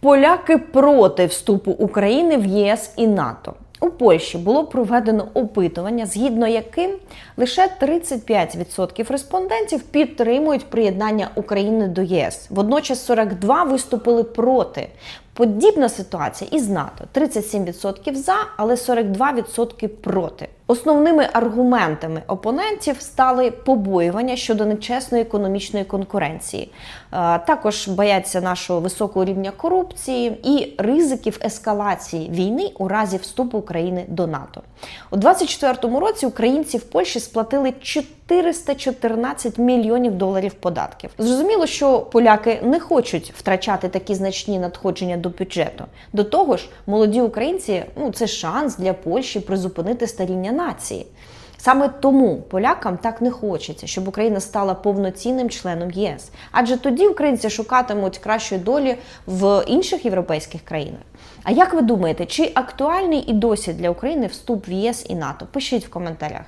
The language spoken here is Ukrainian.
Поляки проти вступу України в ЄС і НАТО. У Польщі було проведено опитування, згідно яким лише 35% респондентів підтримують приєднання України до ЄС. Водночас 42 виступили проти. Подібна ситуація із НАТО: 37% за, але 42% проти. Основними аргументами опонентів стали побоювання щодо нечесної економічної конкуренції. Е, Також бояться нашого високого рівня корупції і ризиків ескалації війни у разі вступу України до НАТО. У 2024 році українці в Польщі сплатили 414 мільйонів доларів податків. Зрозуміло, що поляки не хочуть втрачати такі значні надходження до бюджету. До того ж, молоді українці ну це шанс для Польщі призупинити старіння нації. Саме тому полякам так не хочеться, щоб Україна стала повноцінним членом ЄС. Адже тоді українці шукатимуть кращої долі в інших європейських країнах. А як ви думаєте, чи актуальний і досі для України вступ в ЄС і НАТО? Пишіть в коментарях.